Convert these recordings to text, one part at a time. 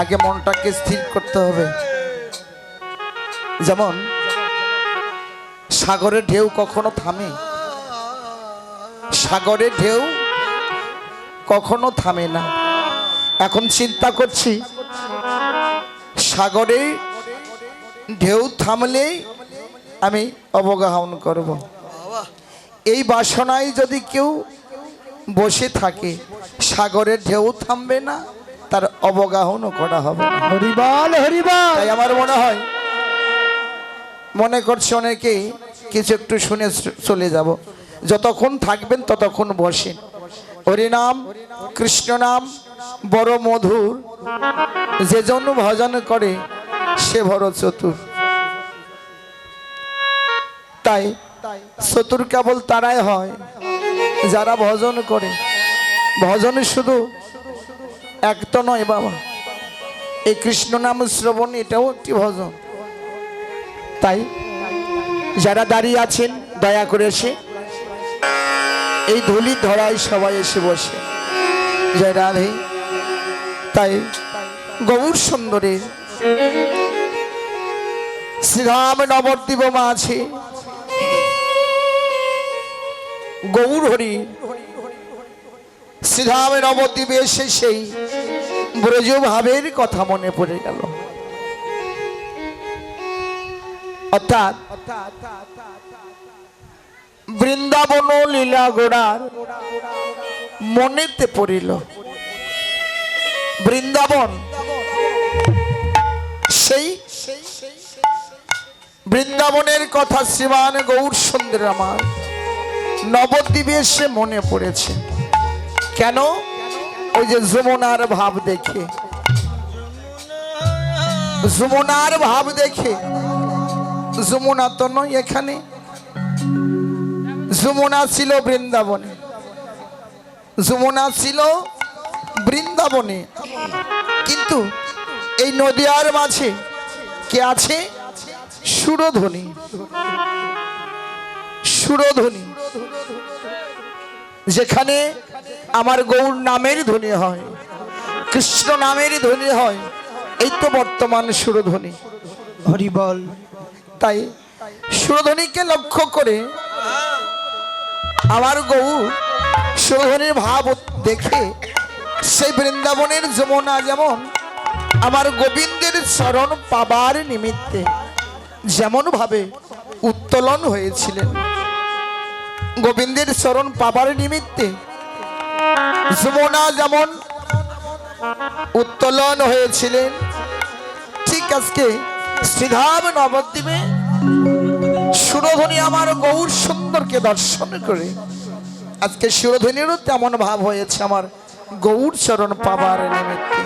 আগে মনটাকে স্থির করতে হবে। যেমন সাগরের ঢেউ কখনো থামে সাগরের ঢেউ কখনো থামে না। এখন চিন্তা করছি, সাগরে ঢেউ থামলেই আমি অবগাহন করব। এই বাসনায় যদি কেউ বসে থাকে সাগরের ঢেউ থামবে না। তার অবগাহনও করা হবে হরিবল হরিবল। তাই আমার মনে হয় মনে করছে অনেকেই কিছু একটু শুনে চলে যাব। যতক্ষণ থাকবেন ততক্ষণ বসেন। হরিনাম কৃষ্ণ নাম বড় মধুর। যে জন্য ভজন করে সে বড় চতুর। তাই চতুর কেবল তারাই হয় যারা ভজন করে। ভজন শুধু এক তো নয় বাবা। এই কৃষ্ণ নাম শ্রবণ, এটাও একটি ভজন। তাই যারা দাঁড়িয়ে আছেন, দয়া করে এসে এই ধুলি ধরায় সবাই এসে বসে। জয় রাধে। তাই গৌর সুন্দরের শ্রীরাম নবদ্বীপ মা আছে গৌর হরি শ্রীরাম নবদ্বীপে এসে সেই ব্রজ ভাবের কথা মনে পড়ে গেল। অর্থাৎ বৃন্দাবন লীলা গোড়ার মনেতে পড়িল। বৃন্দাবন, সেই বৃন্দাবনের কথা শ্রীমান গৌর সুন্দর আমার নবদ্বীপে এসে মনে পড়েছে। কেন? ওই যে যমুনার ভাব দেখে। যমুনার ভাব দেখে। যমুনা তো নয় এখানে। যমুনা ছিল বৃন্দাবনে। যমুনা ছিল বৃন্দাবনে। কিন্তু এই নদিয়ার মাঝে কে আছে? সুরধ্বনি। সুরধ্বনি। যেখানে আমার গৌর নামের ধ্বনি হয়, কৃষ্ণ নামের ধ্বনি হয়, এই তো বর্তমান সুরধ্বনি। হরিবল তাই সুরধ্বনিকে লক্ষ্য করে আমার গৌর সুরধ্বনির ভাব দেখে সেই বৃন্দাবনের যমুনা যেমন আমার গোবিন্দের চরণ পাবার নিমিত্তে যেমন ভাবে উত্তোলন হয়েছিলেন। গোবিন্দের চরণ পাবার নিমিত্তে যমুনা যেমন উত্তোলন হয়েছিলেন, ঠিক আজকে শ্রীধাম নবদ্বীপে সুরধ্বনি আমার গৌর সুন্দরকে দর্শন করে, আজকে সুরধ্বনিরও তেমন ভাব হয়েছে আমার গৌর চরণ পাবার নিমিত্তে।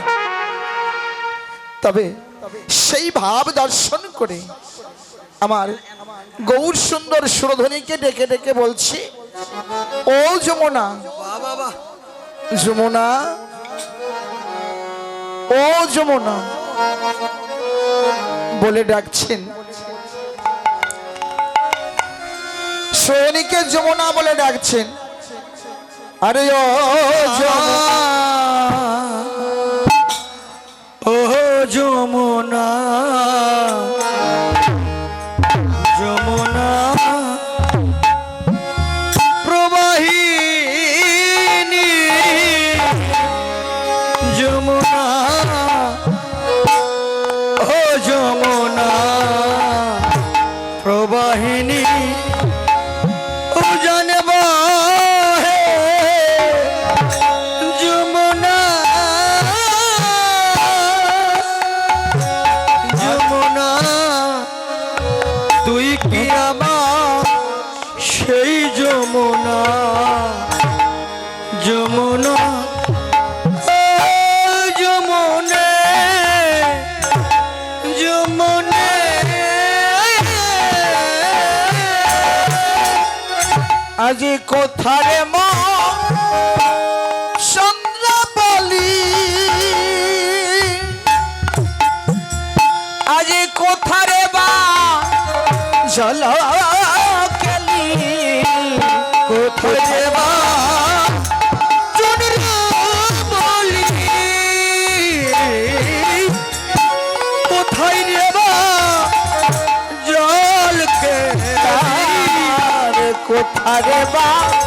তবে সেই ভাব দর্শন করে আমার গৌর সুন্দর সুরধ্বনিকে ডেকে ডেকে বলছি, ও যমুনা যমুনা। ও যমুনা। বলে ডাকছেন। সৈনিকের যমুনা বলে ডাকছেন। আরে ও যমুনা। আজি কোথায় মা? চন্দ্রাবলি আজি কোথারে বা জল কোথারে বা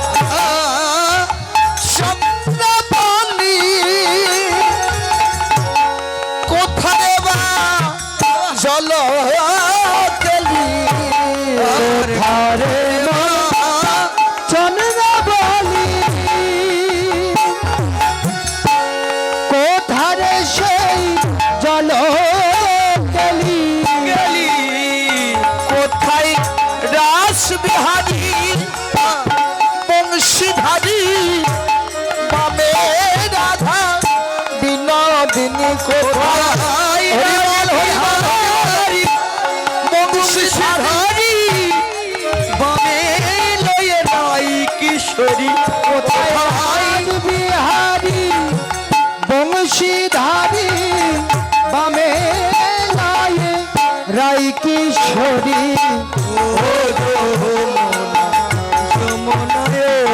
যমুনা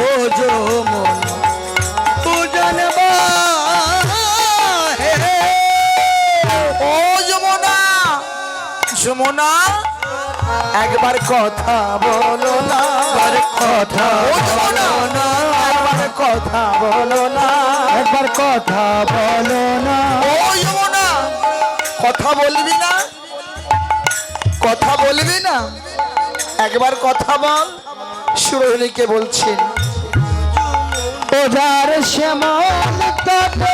ও যমুনা পূজনবা হে ও যমুনা যমুনা একবার কথা বলো না একবার কথা বলো না। একবার কথা বলো না একবার কথা বলো না ও যমুনা কথা বলবি না কথা বলবি না? একবার কথা বল। সুরহরিকে বলছেন। ওজার শ্যামল তটে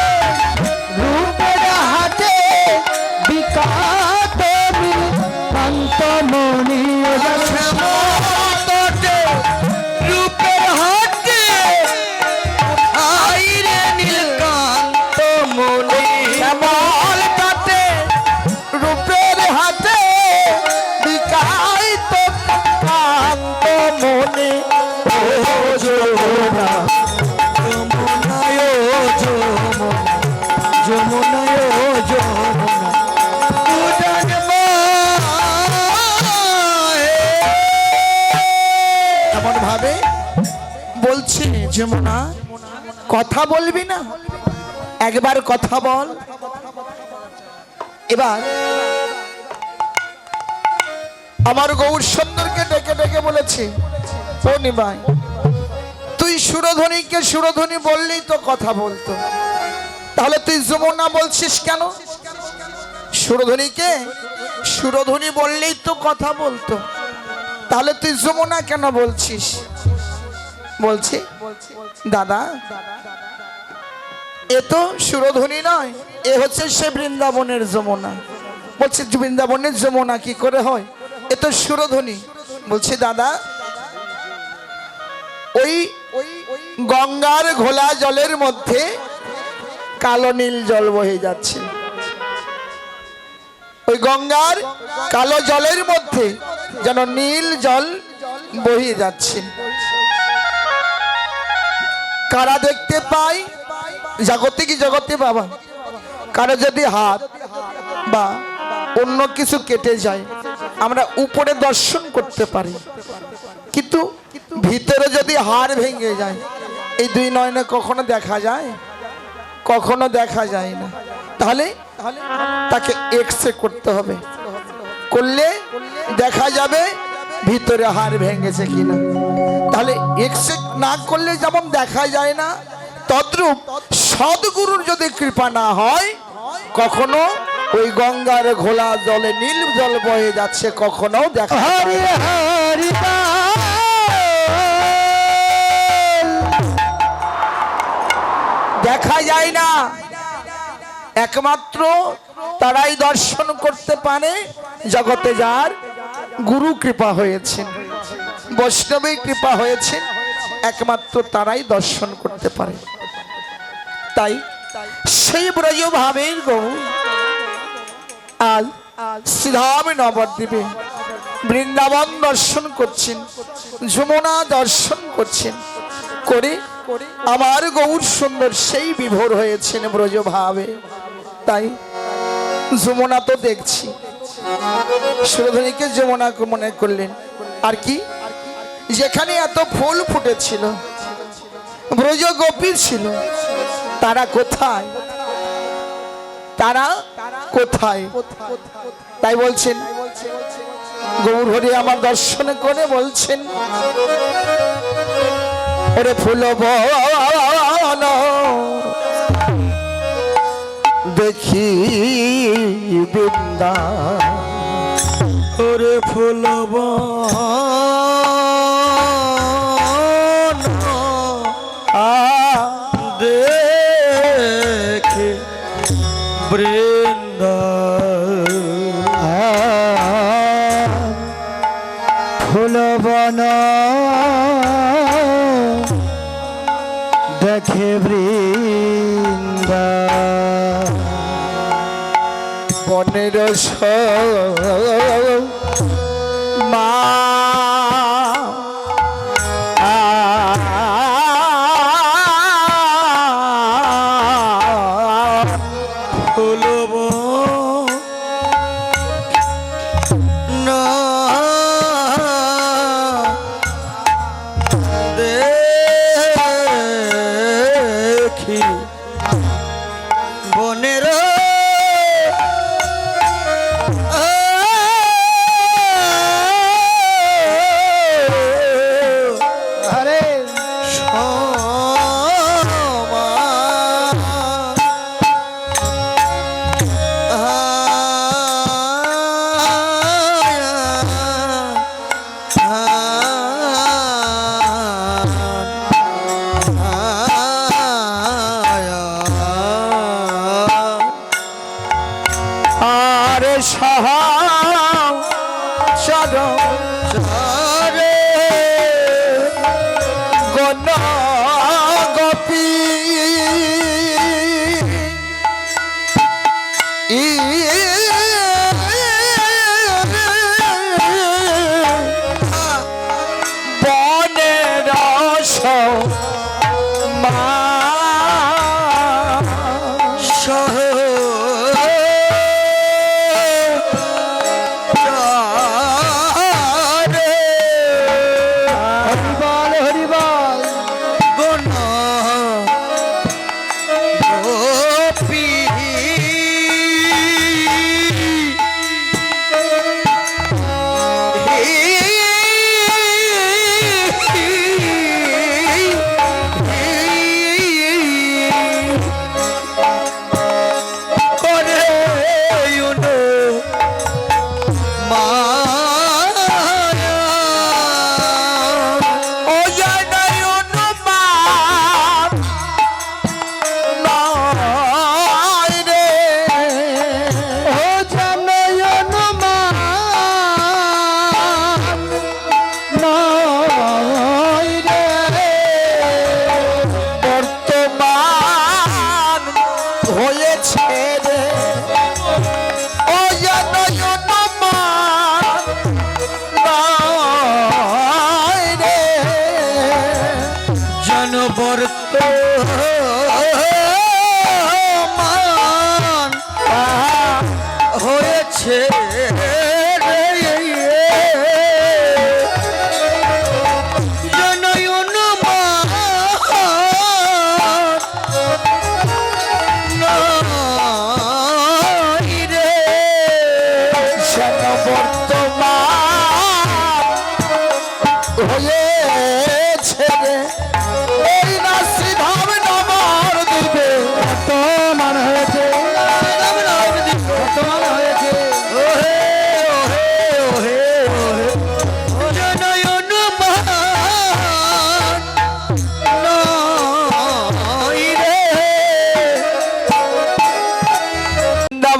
ও যমুনা। যমুনায় যমুনা? কথা বলবি না? একবার কথা বল। এবার আমার গৌর সুন্দরকে ডেকে ডেকে বলেছে নিমাই তুই সুরধ্বনিকে সুরধ্বনি বললেই তো কথা বলতো। তাহলে তুই যমুনা বলছিস কেন? সুরধ্বনিকে সুরধ্বনি বললেই তো কথা বলতো। তাহলে তুই যমুনা কেন বলছিস? বলছি, দাদা, এ তো সুরধ্বনি নয়, এ হচ্ছে সে বৃন্দাবনের যমুনা। বলছে, বৃন্দাবনের যমুনা কি করে হয়? এ তো সুরধ্বনি। বলছি, দাদা ওই গঙ্গার ঘোলা জলের মধ্যে কালো নীল জল বহে যাচ্ছে। ওই গঙ্গার কালো জলের মধ্যে যেন নীল জল বহিয়ে যাচ্ছে। কারা দেখতে পাই জগতে কি জগতে বাবা? কারও যদি হাত বা অন্য কিছু কেটে যায়, আমরা উপরে দর্শন করতে পারি। কিন্তু ভিতরে যদি হাড় ভেঙে যায়, এই দুই নয়নে কখনো দেখা যায়? কখনো দেখা যায় না। তাহলে তাকে এক্স করতে হবে। করলে দেখা যাবে ভিতরে হাড় ভেঙেছে কিনা। তাহলে এক্স না করলে যেমন দেখা যায় না, তদ্রূপ সদ্গুরুর যদি কৃপা না হয়, কখনো ওই গঙ্গার ঘোলা জলে, নীল জল বয়ে যাচ্ছে কখনো দেখা দেখা যায় না। একমাত্র তারাই দর্শন করতে পারে জগতে যার গুরু কৃপা হয়েছেন বৈষ্ণবী কৃপা হয়েছে, একমাত্র তারাই দর্শন করতে পারে। তাই সেই ব্রজ ভাবের গৌ আজ শ্রীধাম নবদ্বীপে বৃন্দাবন দর্শন করছেন, যমুনা দর্শন করছেন করে আমার গৌর সুন্দর সেই বিভোর হয়েছেন ব্রজ ভাবে তাই যমুনা তো দেখছি। সুরধনীকে যমুনা মনে করলেন, আর কি? যেখানে এত ফুল ফুটেছিল, ব্রজ গোপী ছিল, তারা কোথায়? তারা কোথায়? তাই বলছেন গৌরহরি আমার দর্শন করে বলছেন ওরে ফুল বন। দেখি বৃন্দা ওরে ফুলব আ দেখে বৃন্দা ফুলবন দেখে বৃন্দা বনের মা Bye.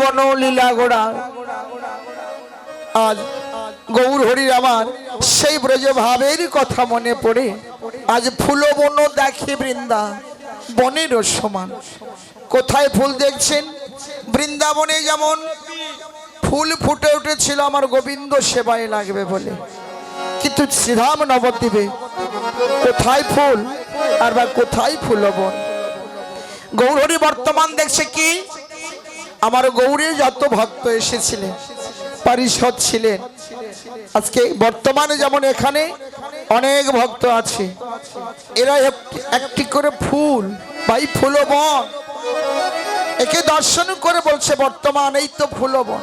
বৃন্দাবন লীলা গোড়া আজ গৌর হরির আমার সেই ব্রজ ভাবের কথা মনে পড়ে। আজ ফুল বন দেখে বৃন্দা বনের সমান। কোথায় ফুল দেখছেন? বৃন্দাবনে যেমন ফুল ফুটে উঠেছিল, আমার গোবিন্দ সেবায় লাগবে বলে। কিন্তু শ্রীধাম নবদ্বীপে কোথায় ফুল আর বা কোথায় ফুলবন গৌরহরি বর্তমান দেখছে কি? আমার গৌরে যত ভক্ত এসেছিলেন পারিষদ ছিলেন। আজকে বর্তমানে যেমন এখানে অনেক ভক্ত আছে এরা একটি- করে ফুল ভাই ফুলবন। একে দর্শন করে বলছে বর্তমান এই তো ফুলবন।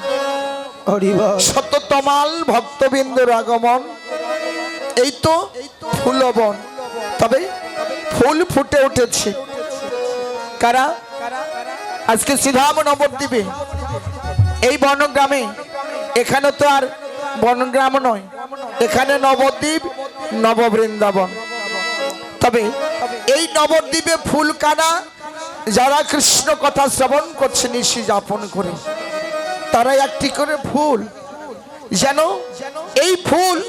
হরিবল শততমাল ভক্তবিন্দুর আগমন এই তো ফুলবন। তবে ফুল ফুটে উঠেছে। কারা? আজকে সিধাম নবদ্বীপে এই বনগ্রামে, এখানে তো আর বনগ্রাম নয়, এখানে নবদ্বীপ, নববৃন্দাবন। তবে এই নবদ্বীপে ফুল কানা যারা কৃষ্ণ কথা শ্রবণ করছে, নিশি যাপন করে তারা একটি করে ফুল। যেন এই ফুল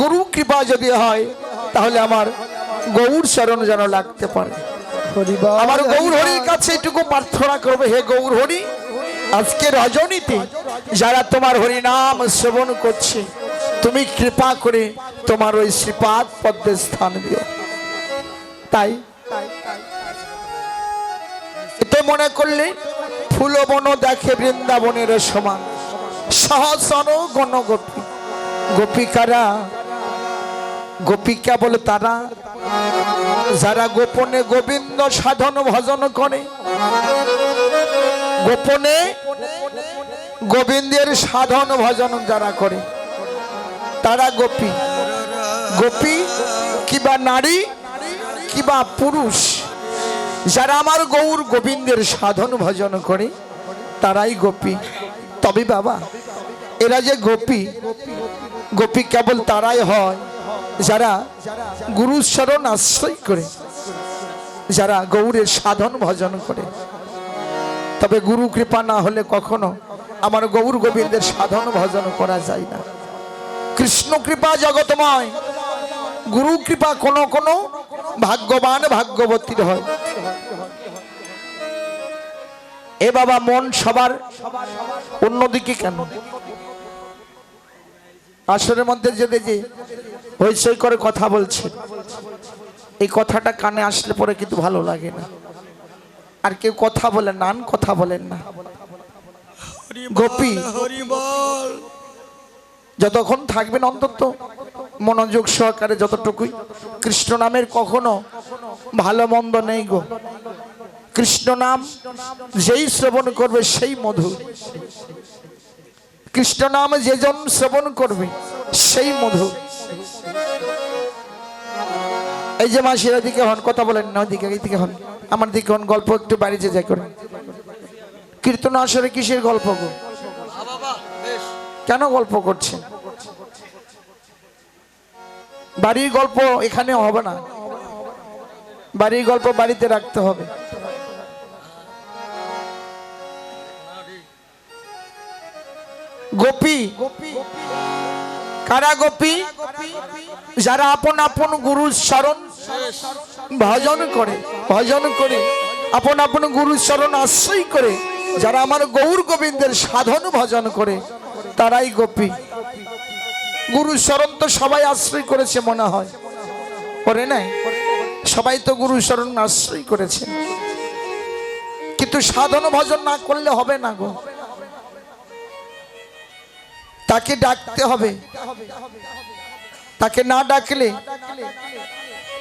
গুরু কৃপা যদি হয়, তাহলে আমার গৌর চরণ যেন লাগতে পারে। আমার গৌর হরির কাছে এটুকু প্রার্থনা করবে, হে গৌর হরি আজকে রজনীতে যারা তোমার হরি নাম শ্রবণ করছে, তুমি কৃপা করে তোমার ওই শ্রীপাদ পদ্মে স্থান দিও। তাই? এতে মনে করলে ফুলবন দেখে বৃন্দাবনের সমান। সহসন গণ গোপী, গোপিকারা গোপিকা বলে তারা, যারা গোপনে গোবিন্দ সাধন ভজন করে, গোপনে গোবিন্দের সাধন ভজন যারা করে, তারা গোপী। গোপী কিবা নারী, কিবা পুরুষ, যারা আমার গৌর গোবিন্দের সাধন ভজন করে, তারাই গোপী। তবে বাবা, এরা যে গোপী গোপী কেবল তারাই হয়। যারা গুরু শরণ আশ্রয় করে, যারা গৌরের সাধন ভজন করে। তবে গুরু কৃপা না হলে কখনো আমার গৌর গোবিন্দের সাধন ভজন করা যায় না। কৃষ্ণ কৃপা জগতময় গুরু কৃপা কোন কোন ভাগ্যবান ভাগ্যবতীর হয়। এ বাবা মন সবার অন্যদিকে কেন? আসরের মধ্যে যেতে যে হইচই করে কথা বলছে। এই কথাটা কানে আসলে পরে কিন্তু ভালো লাগে না। আর কেউ কথা বলেন নান কথা বলেন না। গোপী, যতক্ষণ থাকবেন অন্তত মনোযোগ সহকারে যতটুকুই। কৃষ্ণ নামের কখনো ভালো মন্দ নেই গো। কৃষ্ণ নাম যেই শ্রবণ করবে সেই মধু কৃষ্ণ নাম যেজন শ্রবণ করবে, সেই মধু। এই যে মাসির দিকে হন, কথা বলেন না ওইদিকে এইদিকে হন। আমার দিকে হন, গল্প একটু বাড়িতে যাই করে। কীর্তন আসরে কিসের গল্প গো? কেন গল্প করছেন? বাড়ির গল্প এখানে হবে না। বাড়ির গল্প বাড়িতে রাখতে হবে। গোপী। কারা গোপী? যারা আপন আপন গুরু শরণ ভজন করে ভজন করে, আপন আপন গুরু শরণ আশ্রয় করে, যারা আমার গৌর গোবিন্দের সাধন ভজন করে, তারাই গোপী। গুরু শরণ তো সবাই আশ্রয় করেছে মনে হয়। করে নাই? সবাই তো গুরু শরণ আশ্রয় করেছে। কিন্তু সাধন ভজন না করলে হবে না গো। তাকে ডাকতে হবে। তাকে না ডাকলে,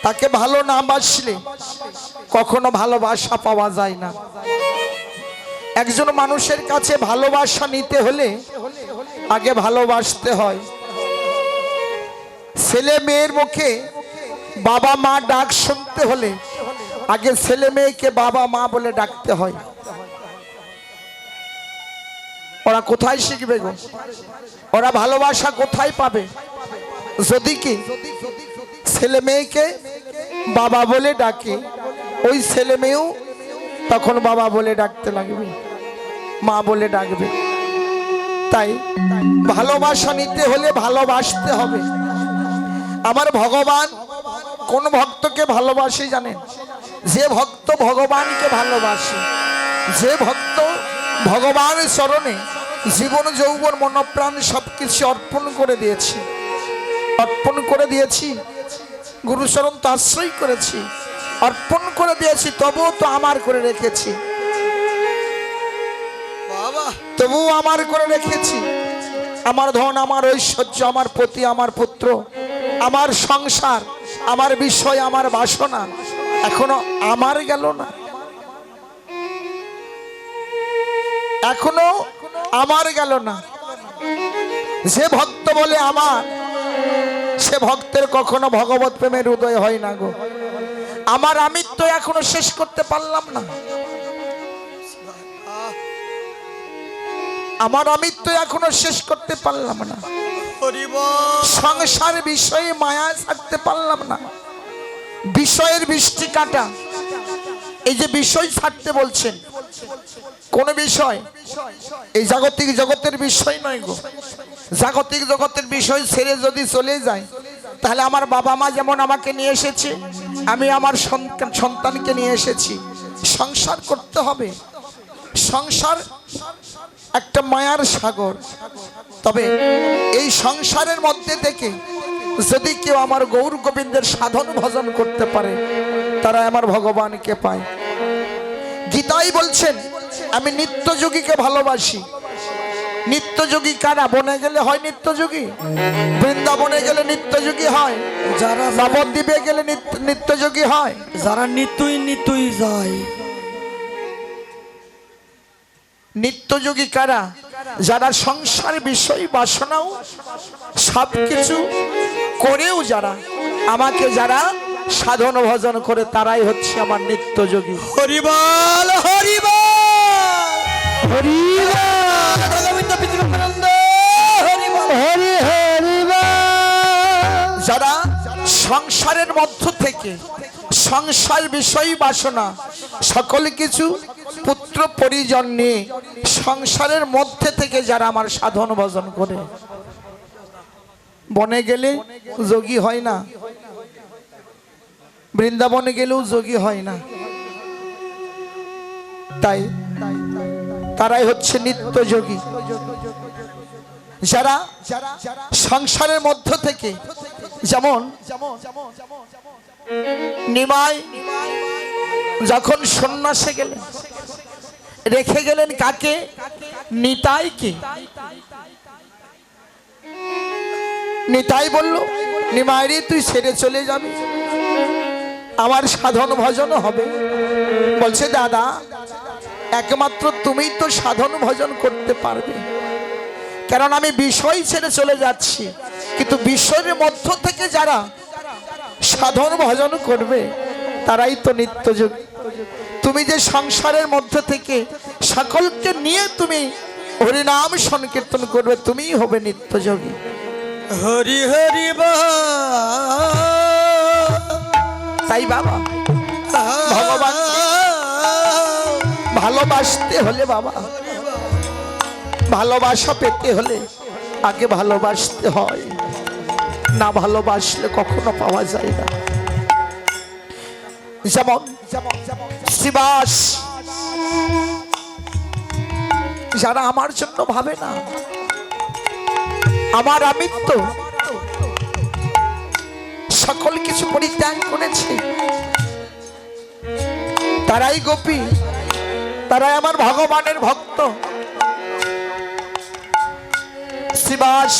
তাকে ভালো না বাসলে কখনো ভালোবাসা পাওয়া যায় না। একজন মানুষের কাছে ভালোবাসা নিতে হলে আগে ভালোবাসতে হয়। ছেলে মেয়ের মুখে বাবা মা ডাক শুনতে হলে আগে ছেলে মেয়েকে বাবা মা বলে ডাকতে হয়। ওরা কোথায় শিখবে গো? ওরা ভালোবাসা কোথায় পাবে? যদি কি ছেলে মেয়েকে বাবা বলে ডাকে, ওই ছেলে মেয়েও তখন বাবা বলে ডাকতে লাগবে, মা বলে ডাকবে। তাই ভালোবাসা নিতে হলে ভালোবাসতে হবে। আমার ভগবান কোন ভক্তকে ভালোবাসে জানেন? যে ভক্ত ভগবানকে ভালোবাসে, যে ভক্ত ভগবানের চরণে জীবন যৌবন মনপ্রাণ সব সবকিছু অর্পণ করে দিয়েছি। অর্পণ করে দিয়েছি। গুরুচরণ তো আশ্রয় করেছি। অর্পণ করে দিয়েছি তবুও তো আমার করে রেখেছি। তবুও আমার করে রেখেছি। আমার ধন আমার ঐশ্বর্য আমার পতি আমার পুত্র আমার সংসার আমার বিষয় আমার বাসনা এখনও আমার গেল না। এখনও আমার গেল না। যে ভক্ত বলে আমার, সে ভক্তের কখনো ভগবত প্রেমের উদয় হয় না গো। আমার আমিত্ব এখনও শেষ করতে পারলাম না। আমার আমিত্ব এখনও শেষ করতে পারলাম না। সংসার বিষয়ে মায়া ছাড়তে পারলাম না। বিষয়ের বৃষ্টি কাটা। এই যে বিষয় ছাড়তে বলছেন, কোন বিষয়? এই জাগতিক জগতের বিষয় নয় গো। জাগতিক জগতের বিষয় ছেড়ে যদি চলে যায়, তাহলে আমার বাবা মা যেমন আমাকে নিয়ে এসেছে, আমি আমার সন্তান- সন্তানকে নিয়ে এসেছি। সংসার করতে হবে। সংসার একটা মায়ার সাগর। তবে এই সংসারের মধ্যে থেকে যদি কেউ আমার গৌর গোবিন্দের সাধন ভজন করতে পারে তারা আমার ভগবানকে পায়। গীতাই বলছেন আমি নিত্যযোগীকে ভালোবাসি। নিত্যযোগী কারা? বনে গেলে হয় নিত্যযোগী? বৃন্দাবনে গেলে নিত্যযোগী হয়। যারা নবদ্বীপে গেলে নিত্য- নিত্যযোগী হয়। যারা নিতুই নিতুই যায়। নিত্যযোগী কারা? যারা সংসার বিষয় বাসনাও সব কিছু করেও যারা আমাকে যারা সাধন ভজন করে তারাই হচ্ছে আমার নিত্যযোগী। হরি বল হরি বল হরি বল গোবিন্দ পিতৃমানন্দ হরি বল হরি হরি বল। যারা সংসারের মধ্য থেকে সংসার বিষয় বাসনা সকল কিছু পুত্র পরিজন নিয়ে সংসারের মধ্যে থেকে যারা আমার সাধন ভজন করে বনে গেলে যোগী হয় না। বৃন্দাবনে গেলেও যোগী হয় না। তাই তারাই হচ্ছে নিত্য যোগী। যারা সংসারের মধ্য থেকে যেমন নিমাই যখন সন্ন্যাসে গেলেন, রেখে গেলেন কাকে? নিতাইকে। নিতাই বলল নিমাইরে তুই ছেড়ে চলে যাবি। আমার সাধন ভজন হবে। বলছে, দাদা, একমাত্র তুমিই তো সাধন ভজন করতে পারবে। কারণ আমি বিষয় ছেড়ে চলে যাচ্ছি, কিন্তু বিষয়ের মধ্য থেকে যারা সাধন ভজন করবে, তারাই তো নিত্যযোগ। তুমি যে সংসারের মধ্যে থেকে সকলকে নিয়ে তুমি হরিনাম সংকীর্তন করবে, তুমিই হবে নিত্যযোগী। হরি হরি তাই বাবা, ভগবান ভালোবাসতে হলে বাবা, ভালোবাসা পেতে হলে আগে ভালোবাসতে হয়। না ভালোবাসলে কখনো পাওয়া যায় না। যেমন শিবাস যারা আমার জন্য ভাবে না আমার আমিত্ব। সকল কিছু পরিত্যাগ করেছে। তারাই গোপী, তারাই আমার ভগবানের ভক্ত। শিবাস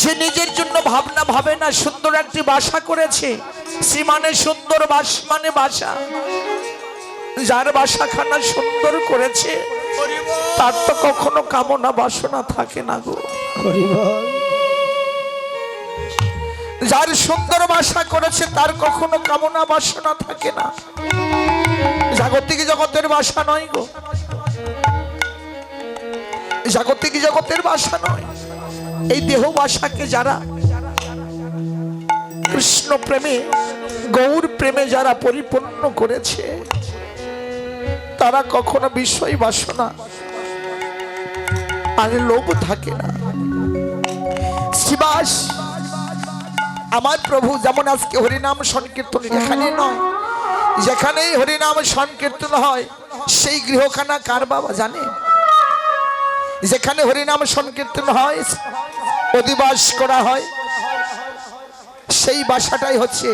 সে নিজের জন্য ভাবনা ভাবে না সুন্দর একটি বাসা করেছে শ্রী মানে সুন্দর বাস মানে বাসা। যার বাসাখানা সুন্দর করেছে তার তো কখনো কামনা বাসনা থাকে না গো। যার সুন্দর বাসা করেছে তার কখনো কামনা বাসনা থাকে না। জাগতিক জগতের বাসা নয় গো। জাগতিক জগতের বাসা নয়। এই দেহ বাসাকে যারা কৃষ্ণ প্রেমে গৌর প্রেমে যারা পরিপূর্ণ করেছে তারা কখনো বিষয় বাসনা আর লোভ থাকে না। শিবাস, আমার প্রভু যেমন আজকে হরিনাম সংকীর্তন এখানে নয়, যেখানেই হরিনাম সংকীর্তন হয়, সেই গৃহখানা কার বাবা জানে? যেখানে হরিনাম সংকীর্তন হয়, অধিবাস করা হয়, সেই বাসাটাই হচ্ছে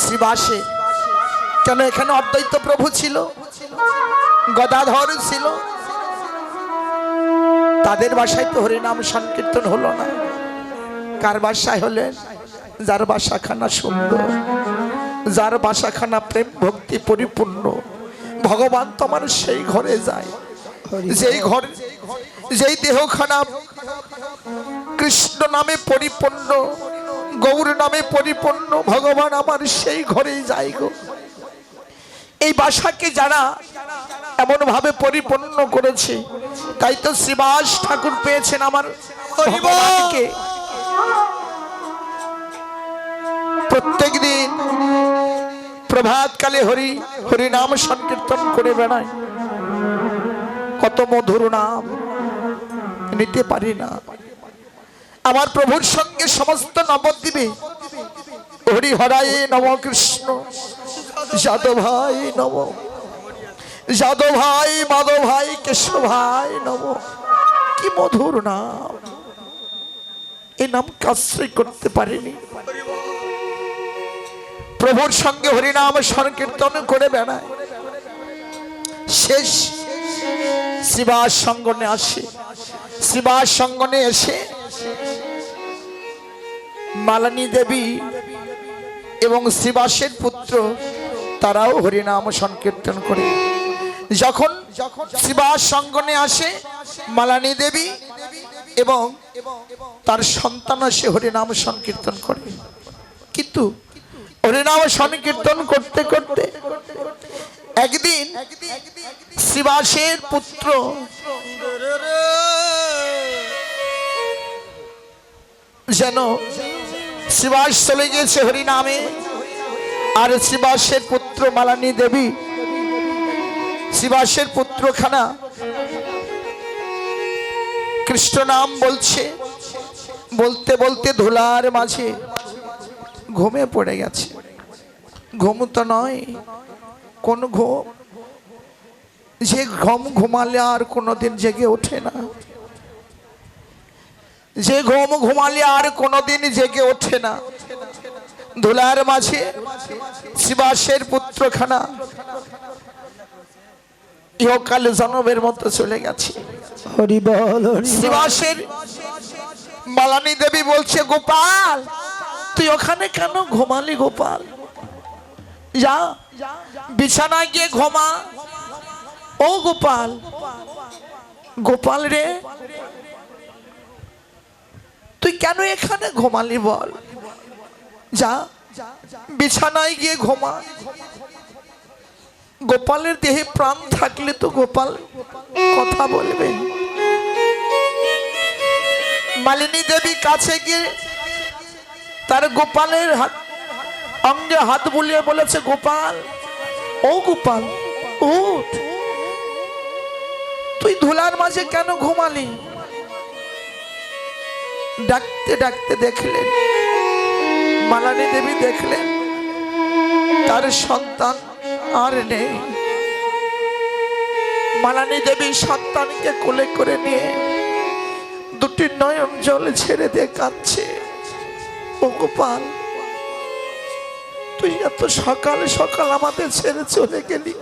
শ্রীবাসে কেন এখানে অদ্বৈত প্রভু ছিল? গদাধর ছিল? তাদের বাসায় তো হরিনাম সংকীর্তন হলো না। কার বাসায় হলেন যার বাসাখানা সুন্দর, যার বাসাখানা প্রেম ভক্তি পরিপূর্ণ। ভগবান তোমার সেই ঘরে যায়। যেই ঘর, যেই দেহখানা কৃষ্ণ নামে পরিপূর্ণ, গৌর নামে পরিপূর্ণ, ভগবান আমার সেই ঘরেই যাই গো। এই বাসাকে যারা এমন ভাবে পরিপূর্ণ করেছে, তাই তো শ্রীবাস ঠাকুর পেয়েছেন আমার প্রত্যেক দিন প্রভাতকালে হরি হরি নাম সংকীর্তন করে বেড়ায়। কত মধুর নাম নিতে পারি না। আমার প্রভুর সঙ্গে সমস্ত নবদ্বীপে হরি হরায় নম কৃষ্ণ। যাদব ভাই নম। যাদব ভাই, মাধব ভাই নম। কি মধুর নাম। এই নাম আশ্রয় করতে পারিনি। প্রভুর সঙ্গে হরিনাম সংকীর্তন করে বেড়ায়। শেষ। শিবাস সঙ্গনে আসে। শিবাস সঙ্গনে এসে মালানী দেবী এবং শিবাসের পুত্র, তারাও হরিনাম সংকীর্তন করে। যখন যখন শিবাস সঙ্গনে আসে, মালানী দেবী এবং তার সন্তান আসে, হরিনাম সংকীর্তন করে। কিন্তু হরিনাম সংকীর্তন করতে করতে একদিন শিবাসের পুত্র যেন শিবাস চলে গিয়েছে হরিনামে। আর শিবাসের পুত্র মালানী দেবী, শিবাসের পুত্রখানা কৃষ্ণ নাম বলছে। বলতে বলতে ধুলার মাঝে ঘুমে পড়ে গেছে। ঘুম তো নয়, কোন ঘুম? যে ঘুম ঘুমালে আর কোনোদিন জেগে ওঠে না। যে ঘুম ঘুমালে আর কোনোদিন জেগে ওঠে না। ধুলার মাঝে শিবাসের পুত্রখানা। ইহকাল জনমের মতো চলে গেছে। শিবাসের মালানী দেবী বলছে গোপাল তুই ওখানে কেন ঘুমালি গোপাল? যা বিছানায় গিয়ে ঘুমা। ও গোপাল গোপাল রে তুই কেন এখানে ঘুমালি বল? যা, বিছানায় গিয়ে ঘুমা। গোপালের দেহে প্রাণ থাকলে তো গোপাল কথা বলবে। মালিনী দেবী কাছে গিয়ে তার গোপালের হাত অঙ্গে হাত বুলিয়ে বলেছে, গোপাল, ও গোপাল, উঠ। তুই ধুলার মাঝে কেন ঘুমালি? ডাকতে ডাকতে দেখলেন, মালানী দেবী দেখলেন, তার সন্তান আর নেই। মালানী দেবী সন্তানকে কোলে করে নিয়ে দুটি নয়ন জল ছেড়ে দিয়ে কাঁদছে। ও গোপাল, তুই এত সকাল সকাল আমাদের ছেড়ে চলে গেলি।